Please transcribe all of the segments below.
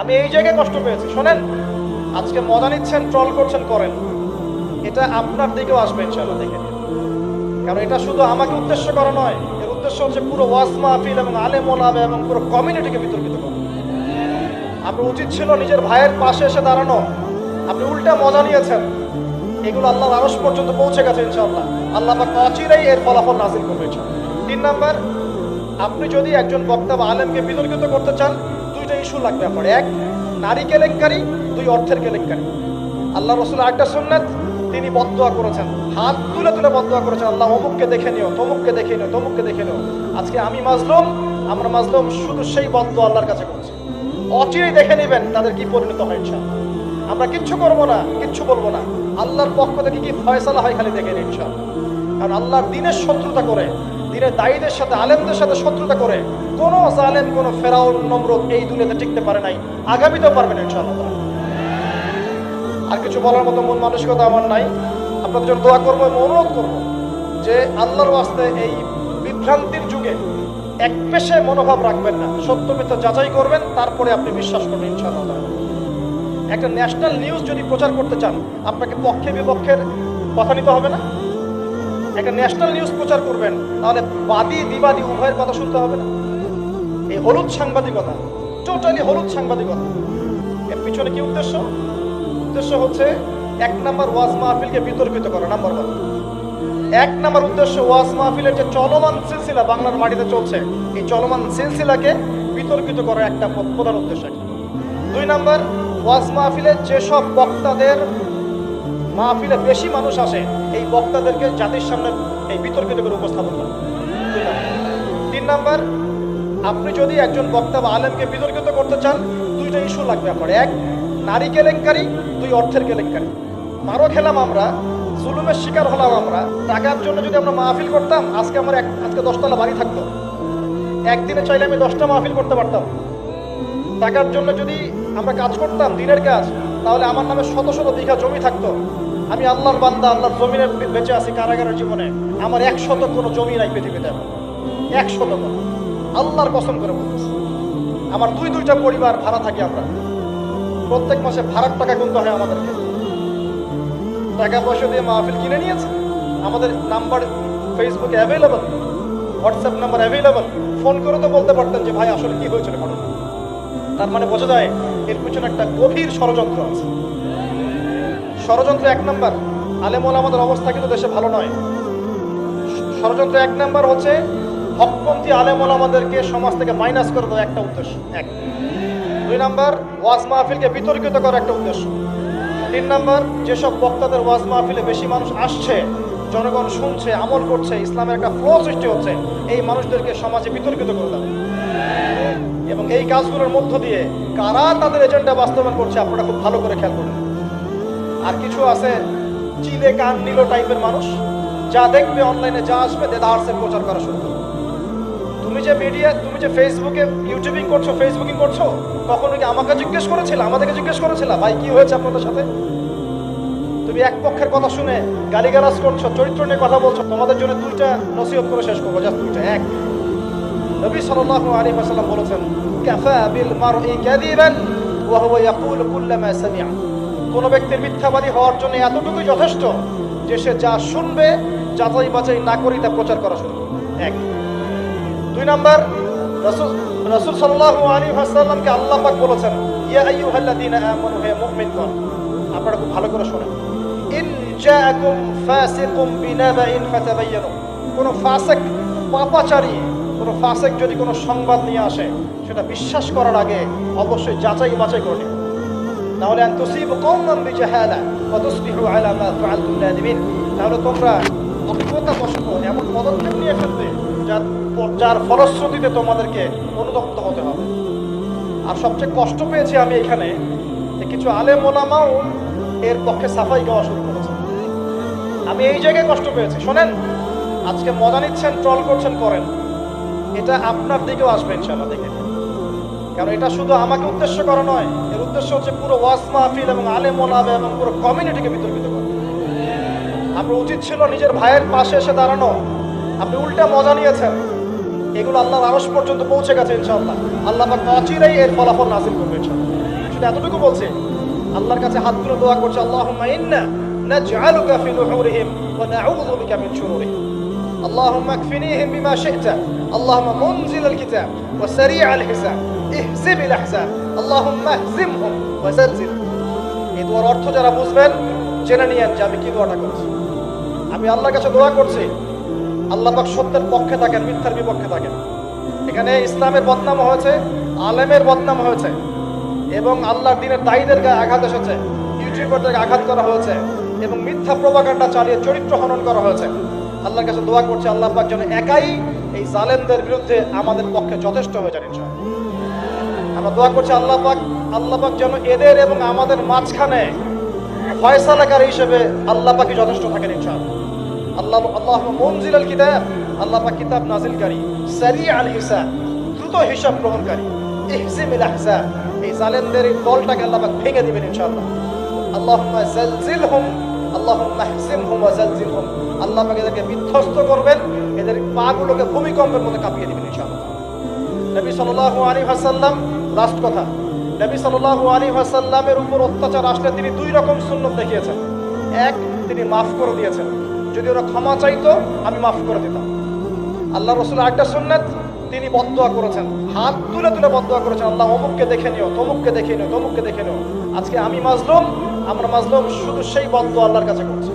আমি এই জায়গায় কষ্ট পেয়েছি, শোনেন? আজকে মজা নিচ্ছেন ট্রল করছেন, করেন। এটা আপনার দিকেও আসবে ইনশাল্লাহ দেখে। কারণ এটা শুধু আমাকে উদ্দেশ্য করা নয়, এর উদ্দেশ্য হচ্ছে পুরো ওয়াজ মাহফিল এবং আলেম ওলামা এবং পুরো কমিউনিটিকে বিতর্কিত করা। আপনার উচিত ছিল নিজের ভাইয়ের পাশে এসে দাঁড়ানো। আপনি উল্টা মজা নিয়েছেন। এগুলো আল্লাহর আরস পর্যন্ত পৌঁছে গেছে, ইনশাআল্লাহ। আল্লাহ পাক অচিরেই এর ফলাফল নাজিল করবে তিন নাম্বার, আপনি যদি একজন বক্তা বা আলেমকে বিতর্কিত করতে চান দুইটা ইস্যু লাগবে আপনার এক, নারী কেলেঙ্কারি, দুই, অর্থের কেলেঙ্কারি। আল্লাহ রসুল একটা সুন্নাত, তিনি বদদোয়া করেছেন। হাত তুলে তুলে বদদোয়া করেছেন। আল্লাহ অমুককে দেখে নিও, তমুককে দেখে নিও, তমুককে দেখে নিও। আজকে আমি মাজলুম, আমরা মাজলুম শুধু সেই বদদোয়া আল্লাহর কাছে করেছি। অচিরেই দেখে নেবেন তাদের কি পরিণত হয় ইনশাআল্লাহ। আমরা কিচ্ছু করব না, কিচ্ছু বলব না। আল্লাহর পক্ষ থেকে কি ফয়সালা হয় খালি দেখে ইনশাআল্লাহ। কারণ আল্লাহর দিনের শত্রুতা করে দিনের দায়ীদের সাথে, আলেমদের সাথে শত্রুতা করে কোন জালেম, কোন ফেরাউন নমরুদ এই দুনিয়াতে টিকতে পারে নাই, আগামীতেও পারবে না ইনশাআল্লাহ। আর কিছু বলার মতো মন মানসিকতা আমার নাই। আপনাদের জন্য দোয়া করব এবং অনুরোধ করব যে আল্লাহর ওয়াস্তে এই বিভ্রান্তির যুগে এক পেশে মনোভাব রাখবেন না, সত্য মিথ্যা যাচাই করবেন, তারপরে আপনি বিশ্বাস করবেন ইনশাআল্লাহ। একটা ন্যাশনাল নিউজ যদি প্রচার করতে চান, আপনাকে পক্ষে বিপক্ষের কথা নিতে হবে না? একটা ন্যাশনাল নিউজ প্রচার করবেন, তাহলে বাদী, বিবাদী উভয়ের কথা শুনতে হবে না। এই হলুদ সাংবাদিকতা টোটালি হলুদ সাংবাদিকতা। এর পিছনে কি উদ্দেশ্য? উদ্দেশ্য হচ্ছে এক নাম্বার ওয়াজ মাহফিলকে বিতর্কিত করা, নাম্বার ওয়ান এক নাম্বার উদ্দেশ্য ওয়াজ মাহফিলের যে চলমান সিলসিলা বাংলার মাটিতে চলছে, এই চলমান সিলসিলাকে বিতর্কিত করার একটা প্রধান উদ্দেশ্য দুই নাম্বার, ওয়াজ মাহফিলের যেসব বক্তাদের মাহফিলে বেশি মানুষ আসে, এই বক্তাদেরকে জাতির সামনে এই বিতর্কিত করে উপস্থাপন করা। দুই নাম্বার। তিন নাম্বার, আপনি যদি একজন বক্তা বা আলেমকে বিতর্কিত করতে চান, দুইটা ইস্যু লাগবে আপনার। এক, নারী কেলেঙ্কারি, দুই, অর্থের কেলেঙ্কারি। মারও খেলাম আমরা, জুলুমের শিকার হলাম আমরা, টাকার জন্য যদি আমরা মাহফিল করতাম, আজকে আমার এক, আজকে দশতলা বাড়ি থাকতো। একদিনে চাইলে আমি দশটা মাহফিল করতে পারতাম। টাকার জন্য যদি আমরা কাজ করতাম, দিনের কাজ, তাহলে আমার নামে শত শত বিঘা জমি থাকতো। আমি আল্লাহর বান্দা, আল্লাহর জমিনে বেঁচে আছি কারাগারের জীবনে। আমার এক শত কোনো জমি নাই পৃথিবীতে। এখন। এক শত কোনো আল্লাহর কসম করে বলতেছি। আমার দুই দুইটা পরিবার ভাড়া থাকি আমরা। প্রত্যেক মাসে ভাড়ার টাকা গুনতে হয় আমাদেরকে। টাকা পয়সা দিয়ে মাহফিল কিনে নিয়েছে। আমাদের নাম্বার ফেসবুকে available WhatsApp number available phone করে তো বলতে পারতেন যে, ভাই, আসলে কি হয়েছিল ঘটনা? তার মানে বোঝা যায়, এর পিছনে একটা গভীর ষড়যন্ত্র আছে। ষড়যন্ত্র এক নম্বর। আলেমল আমাদের অবস্থা কিন্তু দেশে ভালো নয়। ষড়যন্ত্র এক নম্বর হচ্ছে, হকপন্থী আলেমল আমাদেরকে সমাজ থেকে মাইনাস করে দেওয়া একটা উদ্দেশ্য, এক। দুই নম্বর, ওয়াজ মাহফিলকে বিতর্কিত করার একটা উদ্দেশ্য। তিন নম্বর, যেসব বক্তাদের ওয়াজ মাহফিলে বেশি মানুষ আসছে, জনগণ শুনছে, আমল করছে, ইসলামের একটা ফ্লো সৃষ্টি হচ্ছে, এই মানুষদেরকে সমাজে বিতর্কিত করে দেবে এবং এই কাজগুলোর মধ্য দিয়ে কারা তাদের এজেন্ডা বাস্তবায়ন করছে, আপনারা খুব ভালো করে খেয়াল করুন। আর কিছু আছে চিলে কান নিল টাইপের মানুষ, যা দেখবে অনলাইনে যা আসবে দেদার্সের প্রচার করা শুরু তুমি যে মিডিয়া তুমি যে ফেসবুকে ইউটিউবিং করছ ফেসবুকিং করছ, কখনো কি আমাকে জিজ্ঞেস করেছিল? আমাদেরকে জিজ্ঞেস করেছিল? ভাই, কি হয়েছে আপনাদের সাথে? তুমি এক পক্ষের কথা শুনে গালিগালাজ করছ, চরিত্র নিয়ে কথা বলছো, তোমাদের জন্য দুইটা নসিহত করে শেষ করব, জাস্ট দুইটা, এক। নবী সাল্লাল্লাহু আলাইহি ওয়াসাল্লাম বলেছেন, কাফা বিল মারই কাযিবান ওয়া হুয়া ইয়াকুলু কুল্লামা সামি'a কোন ব্যক্তির মিথ্যাবাদী হওয়ার জন্য এতটুকুই যথেষ্ট যে সে যা শুনবে, যাচাই বাছাই না করেই তা প্রচার করা শুরু। এক। দুই নাম্বার, রাসূল রাসূল আলাইহি ওয়াসাল্লামকে আল্লাহ পাক বলেছেন, ইয়া আইয়ুহাল্লাযীনা আমানু, হে মুমিনগণ। আপনারা খুব ভালো করে শুনেন। ইন জাআকুম ফাসিকুম বিনাবাইন ফাতাবায়ানু কোন ফাসিক পাপাচারী, কোন ফাসিক যদি কোনো সংবাদ নিয়ে আসে, সেটা বিশ্বাস করার আগে অবশ্যই যাচাই বাছাই করে নাহলে তুসিবু কওমান বিজাহালা ওয়া তুসবিহু আলা মা ফাআলতুম নাদিমিন। তাহলে তোমরা অজ্ঞতা বশত এমন পদক্ষেপ নিয়ে ফেলবে যার যার ফলশ্রুতিতে তোমাদেরকে অনুতপ্ত হতে হবে। আর সবচেয়ে কষ্ট পেয়েছি আমি এখানে কিছু আলেম ওলামাও এর পক্ষে সাফাই গাওয়া শুরু করেছে। আমি এই জায়গায় কষ্ট পেয়েছি। শোনেন, আজকে মজা নিচ্ছেন ট্রল করছেন করেন। এটা আপনার দিকেও আসবে ইনশাআল্লাহ দেখে। কারণ এটা শুধু আমাকে উদ্দেশ্য করা নয় এর উদ্দেশ্য হচ্ছে পুরো ওয়াজ মাহফিল এবং আলেম ওলামা এবং পুরো কমিউনিটিকে বিতর্কিত করা আপনার উচিত ছিল নিজের ভাইয়ের পাশে এসে দাঁড়ানো আপনি উল্টা মজা নিয়েছেন এগুলো আল্লাহর আরশ পর্যন্ত পৌঁছে গেছে ইনশাআল্লাহ আল্লাহ পাক অচিরেই এর ফলাফল নাজিল করবে ইনশাআল্লাহ শুধু এতটুকু বলছে আল্লাহর কাছে হাত তুলে দোয়া করছে আল্লাহুম্মা ইন্না নাজআলুকা ফি নুহুরিহিম ওয়া নাউযু বিকা মিন শুরুরিহিম اللهم اكفنيهم بما شئت اللهم منزل الكتاب وسريع الحساب ইহজিব ইল আহজাব আল্লাহুম্মা ইহজিমহুম ওয়া জালজিলহুম এই দোয়ার অর্থ যারা বুঝবেন, জেনে নিয়েন যে আমি কি দোয়াটা করছি। আমি আল্লাহর কাছে দোয়া করছি, আল্লাহ পাক সত্যের পক্ষে থাকেন, মিথ্যার বিপক্ষে থাকেন। এখানে ইসলামের বদনাম হয়েছে, আলেমের বদনাম হয়েছে, এবং আল্লাহর দিনের দায়ীদেরকে আঘাত এসেছে ইউটিউবারদেরকে আঘাত করা হয়েছে, এবং মিথ্যা প্রবাকাণ্ডা চালিয়ে চরিত্র হনন করা হয়েছে। আল্লাহর কাছে দোয়া করছে, আল্লাহ পাক যেন একাই এই জালেমদের বিরুদ্ধে আমাদের পক্ষে যথেষ্ট হয়ে যান ইনশাআল্লাহ। আমরা দোয়া করছি আল্লাহ পাক আল্লাহ পাক যেন এদের এবং আমাদের মাঝখানে ফয়সালাকারী হিসেবে আল্লাহ পাকই যথেষ্ট থাকেন ইনশাআল্লাহ। আল্লাহ আল্লাহ মনজিল আল কিতাব, আল্লাহ পাক কিতাব নাজিলকারী সারি আল হিসাব, দ্রুত হিসাব গ্রহণকারী ইহজিম ইল আহজাব এই জালেমদের এই দলটাকে আল্লাহ পাক ভেঙে দিবেন ইনশাআল্লাহ। আল্লাহুম্মা জালজিলহুম, আল্লাহুম্মা ইহজিমহুম ওয়া জালজিলহুম। আল্লাহ পাক এদেরকে বিধ্বস্ত করবেন, এদের পাগুলোকে ভূমিকম্পের মধ্যে কাঁপিয়ে দিবেন ইনশাআল্লাহ। নবী সাল্লাল্লাহু আলাইহি ওয়াসাল্লাম লাস্ট কথা। নবী সাল্লাল্লাহু আলাইহি ওয়াসাল্লামের উপর অত্যাচার আসলে তিনি দুই রকম সুন্নত দেখিয়েছেন। এক, তিনি মাফ করে দিয়েছেন। যদি ওরা ক্ষমা চাইতো, আমি মাফ করে দিতাম। আল্লাহ রসুল একটা সুন্নাত, তিনি বদদোয়া করেছেন। হাত তুলে তুলে বদদোয়া করেছেন। আল্লাহ অমুককে দেখে নিও, তমুককে দেখে নিও, তমুককে দেখে নিও। আজকে আমি মাজলুম, আমরা মাজলুম শুধু সেই বদদোয়া আল্লাহর কাছে করছি।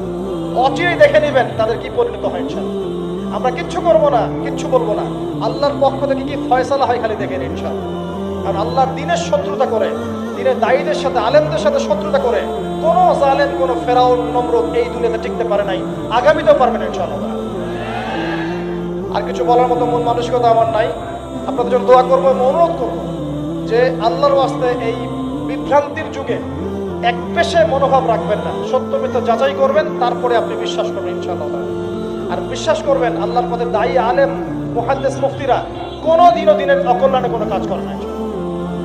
অচিরেই দেখে নেবেন তাদের কি পরিণত হয় ইনশাআল্লাহ। আমরা কিচ্ছু করব না, কিচ্ছু বলব না। আল্লাহর পক্ষ থেকে কি ফয়সালা হয় খালি দেখে নিন ইনশাআল্লাহ। কারণ আল্লাহর দিনের শত্রুতা করে, দিনের দায়ীদের সাথে, আলেমদের সাথে শত্রুতা করে, কোন জালেম, কোন ফেরাউন, নমরুদ এই দুনিয়াতে টিকতে পারে নাই, আগামীতেও পারবে না আর কিছু বলার মতো মন মানসিকতা আমার নাই। আপনাদের জন্য দোয়া করব এবং অনুরোধ করব যে আল্লাহর ওয়াস্তে এই বিভ্রান্তির যুগে এক পেশে মনোভাব রাখবেন না, সত্য মিথ্যা যাচাই করবেন, তারপরে আপনি বিশ্বাস করবেন ইনশাআল্লাহ। আর বিশ্বাস করবেন, আল্লাহর পথে দায়ী আলেম, মুহাদ্দিস, মুফতিরা কোনো দিনও দিনের অকল্যাণে কোনো কাজ করে না।